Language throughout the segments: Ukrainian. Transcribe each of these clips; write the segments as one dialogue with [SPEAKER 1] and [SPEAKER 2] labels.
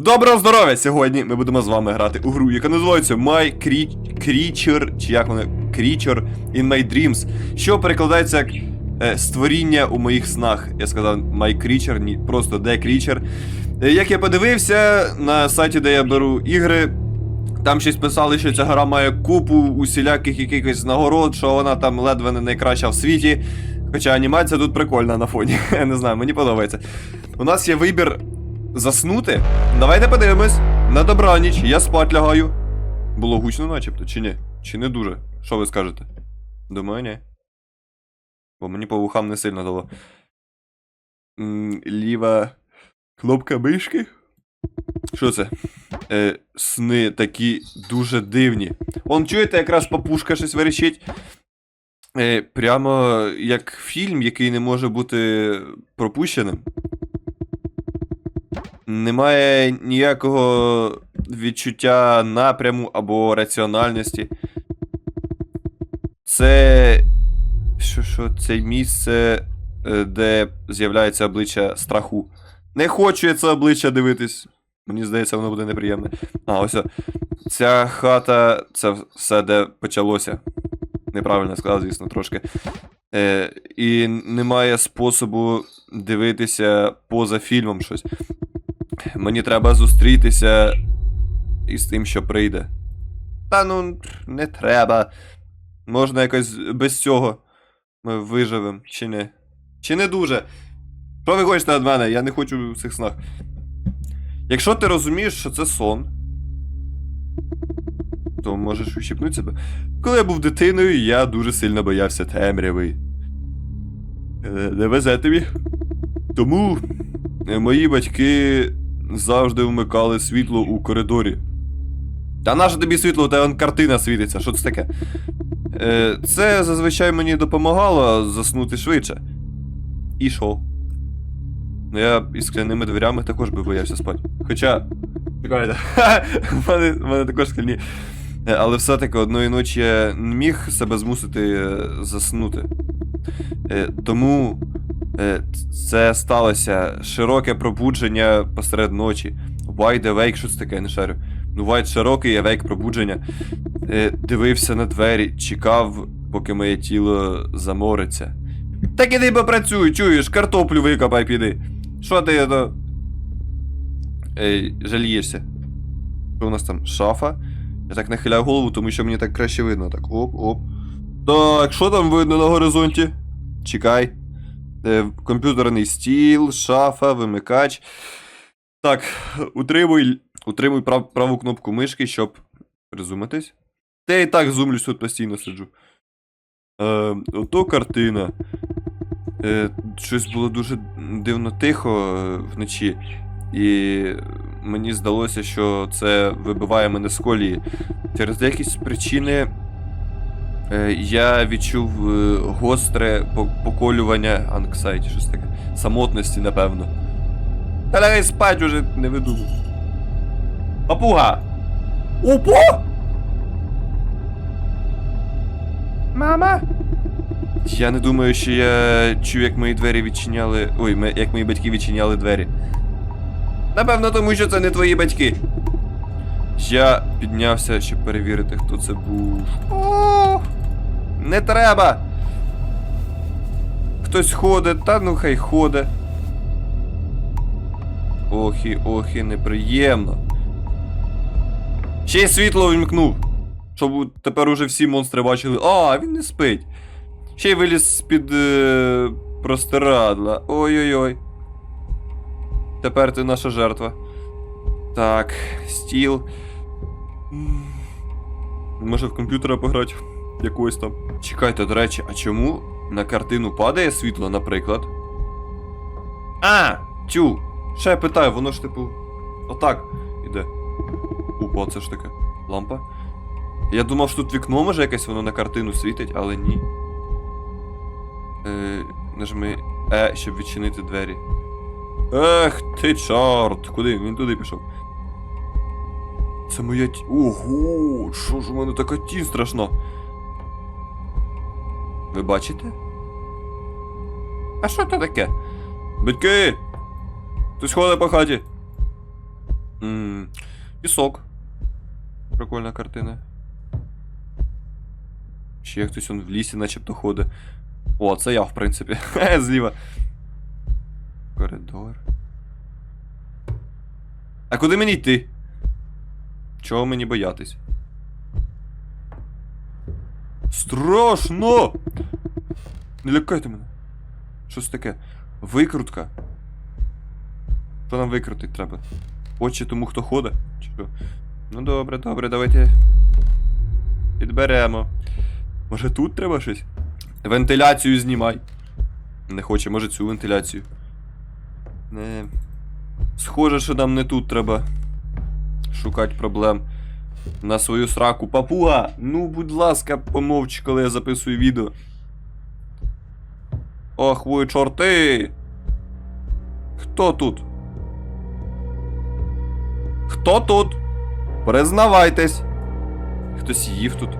[SPEAKER 1] Доброго здоров'я! Сьогодні ми будемо з вами грати у гру, яка називається My Cre- Creature, чи як вона Creature in My Dreams, що перекладається як е, створіння у моїх снах. Я сказав My Creature, ні, просто The Creature. Е, як я подивився на сайті, де я беру ігри, там щось писали, що ця гра має купу усіляких якихось нагород, що вона там ледве не найкраща в світі. Хоча анімація тут прикольна на фоні. Не знаю, мені подобається. У нас є вибір заснути. Давайте подивимось. На добраніч, я спать лягаю. Було гучно, начебто, чи ні? Чи не дуже? Що ви скажете? Думаю, ні. Бо мені по вухам не сильно дало. Ліва кнопка мишки. Що це? Е, сни такі дуже дивні. Он чуєте, якраз папушка щось верещить. Е, прямо як фільм, який не може бути пропущеним. Немає ніякого відчуття напряму або раціональності. Це. Що, що, це місце, е, де з'являється обличчя страху. Не хочу я це обличчя дивитись. Мені здається, воно буде неприємне. А, ось. Ця хата це все, де почалося. Неправильно сказав, звісно, трошки. Е, і немає способу дивитися поза фільмом щось. Мені треба зустрітися із тим, що прийде. Та ну, не треба. Можна якось без цього. Ми виживемо, чи не? Чи не дуже? Що ви хочете від мене? Я не хочу в цих снах. Якщо ти розумієш, що це сон, то можеш ущипнути себе. Коли я був дитиною, я дуже сильно боявся темряви. Е, Не везе тобі. Тому е, мої батьки завжди вмикали світло у коридорі. Та нащо тобі світло, у тебе вон картина світиться, що це таке? Е, Це зазвичай мені допомагало заснути швидше. І що? Ну я із скляними дверями також би боявся спати. Хоча. Чекайте. В мене, мене також скляні. Е, Але все-таки одної ночі я не міг себе змусити е, заснути. Е, Тому це сталося широке пробудження посеред ночі. Wide awake, що це таке, не шарю. Ну, wide широкий awake пробудження. Е, Дивився на двері, чекав, поки моє тіло замориться. Так іди попрацюй, чуєш, картоплю викопай піди. Що ти то. Ей, жалієшся? Що у нас там? Шафа? Я так нахиляю голову, тому що мені так краще видно. Так, оп, оп. Так, що там видно на горизонті? Чекай. Е, комп'ютерний стіл, шафа, вимикач. Так, утримуй, утримуй прав, праву кнопку мишки, щоб призумитись. Та я і так зумлюсь тут постійно сиджу. Е, ото картина. Е, щось було дуже дивно тихо е, вночі. І мені здалося, що це вибиває мене з колії. Через якісь причини я відчув е, гостре поколювання анксайті, щось таке. Самотності, напевно. Та лягай спать уже не видумуй. Папуга! Опа! Мама! Я не думаю, що я чув, як мої двері відчиняли. Ой, як мої батьки відчиняли двері. Напевно, тому що це не твої батьки. Я піднявся, щоб перевірити, хто це був. Не треба. Хтось ходить, та ну хай ходить. Охі, охі, неприємно. Ще й світло вімкнув. Щоб тепер уже всі монстри бачили. А, він не спить. Ще й виліз з-під е, простирадла. Ой-ой-ой. Тепер ти наша жертва. Так, стіл. Може в комп'ютера пограти якогось там. Чекайте, до речі, а чому на картину падає світло, наприклад? А! Тю! Ще я питаю, воно ж типу. Отак іде. Опа, це ж таке. Лампа. Я думав, що тут вікно може якесь воно на картину світить, але ні. Е, нажми Е, щоб відчинити двері. Ех ти чорт! Куди? Він туди пішов. Це моя ті. Ого! Що ж у мене така тінь страшна? Ви бачите? А що це таке? Батьки! Хтось ходить по хаті. М, Пісок. Прикольна картина. Ще хтось он в лісі начебто ходить. О, це я, в принципі. Зліва. Коридор. А куди мені йти? Чого мені боятись? Страшно! Не лякайте мене. Щось таке. Викрутка. Що нам викрутить треба? Очі тому, хто ходить? Чи що? Ну добре, добре, давайте. Підберемо. Може тут треба щось? Вентиляцію знімай. Не хоче, може цю вентиляцію. Не. Схоже, що нам не тут треба шукати проблем. На свою сраку. Папуга! Ну, будь ласка, помовч, коли я записую відео. Ох, ви чорти! Хто тут? Хто тут? Признавайтесь. Хтось їв тут.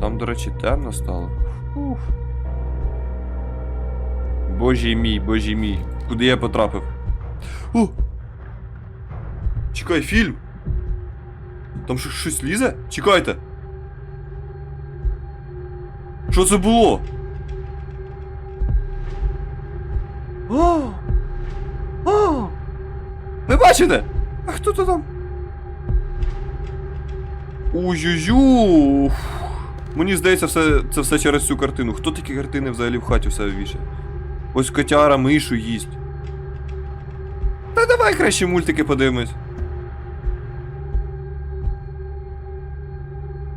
[SPEAKER 1] Там, до речі, темно стало. Фух. Божий мій, божий мій. Куди я потрапив? О! Чекай, фільм! Там що, щось лізе? Чекайте! Що це було? О! О! Ви бачите? А хто то там? Ой-ой-ой! Мені здається, все, це все через цю картину. Хто такі картини взагалі в хаті все вішає? Ось котяра мишу їсть. Та давай краще мультики подивимось.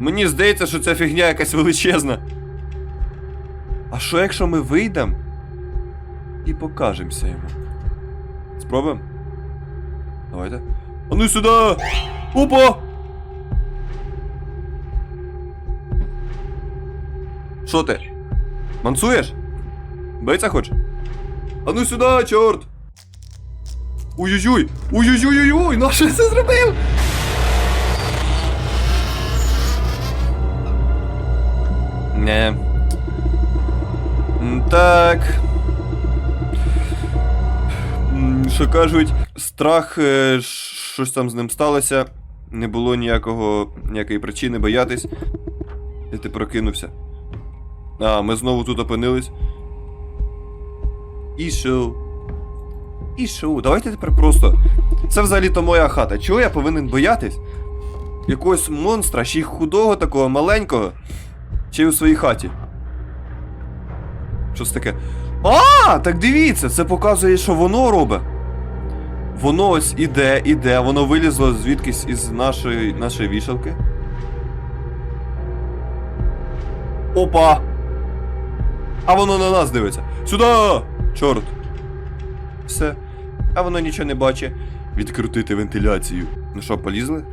[SPEAKER 1] Мені здається, що ця фігня якась величезна. А що якщо ми вийдемо і покажемося йому? Спробуємо? Давайте. А ну сюди! Опа! Що ти? Мансуєш? Бийця хочеш? А ну сюди, чорт! Ой-ой-ой! Ой-ой-ой-ой! Ну що я це зробив? Не. Так. Що кажуть, страх, е, щось там з ним сталося. Не було ніякого, ніякої причини боятись. І ти прокинувся. А, ми знову тут опинились. І шоу. І шоу. Давайте тепер просто. Це взагалі-то моя хата. Чого я повинен боятись? Якогось монстра, ще й худого такого, маленького. Ще й у своїй хаті. Щось таке. А, так дивіться, це показує, що воно робить. Воно ось іде, іде, воно вилізло звідкись із нашої, нашої вішалки. Опа! А воно на нас дивиться. Сюди! Чорт! Все. А воно нічого не бачить. Відкрутити вентиляцію. Ну що, полізли?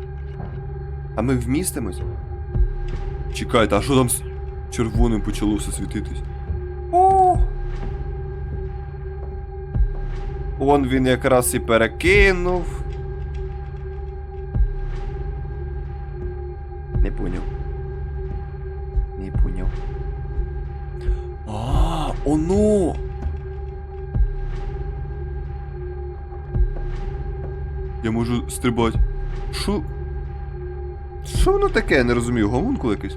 [SPEAKER 1] А ми вмістимось? Чекайте, а що там червоним почало все світитись? О! Он він якраз і перекинув. Не поняв. Не поняв. А, оно! Я можу стрибати. Що? Що воно таке? Я не розумію. Гомункул якийсь?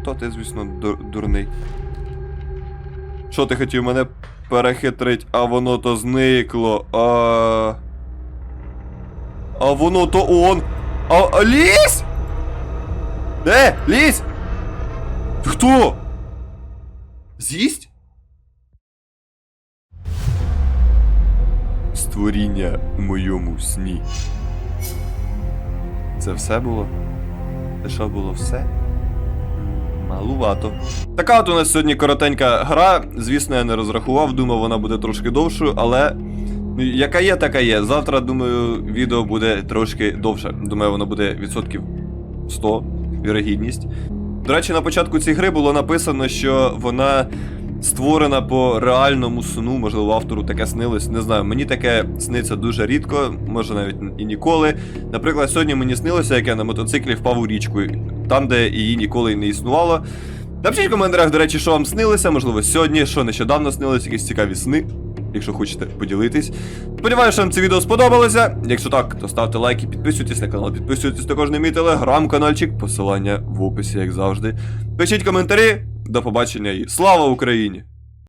[SPEAKER 1] Ото ти, звісно, дур- дурний. Що ти хотів мене перехитрить, а воно то зникло. А. А воно то он. А, а лізь! Де? Лізь! Хто? З'їсть? Створіння в моєму сні. Це все було? Це що було все? Малувато. Така от у нас сьогодні коротенька гра. Звісно, я не розрахував, думав, вона буде трошки довшою, але. ну, Яка є, така є. Завтра, думаю, відео буде трошки довше. Думаю, воно буде відсотків 100, вірогідність. До речі, на початку цієї гри було написано, що вона створена по реальному сну, можливо, автору таке снилось. Не знаю, мені таке сниться дуже рідко, може навіть і ніколи. Наприклад, сьогодні мені снилося, як я на мотоциклі впав у річку, там, де її ніколи не існувало. Напишіть в коментарях, до речі, що вам снилося, можливо, сьогодні, що нещодавно снилось, якісь цікаві сни. якщо хочете поділитись. Сподіваюся, що вам це відео сподобалося. Якщо так, то ставте лайки, підписуйтесь на канал, підписуйтесь також на мій телеграм-канальчик, посилання в описі, як завжди. Пишіть коментарі, до побачення і слава Україні!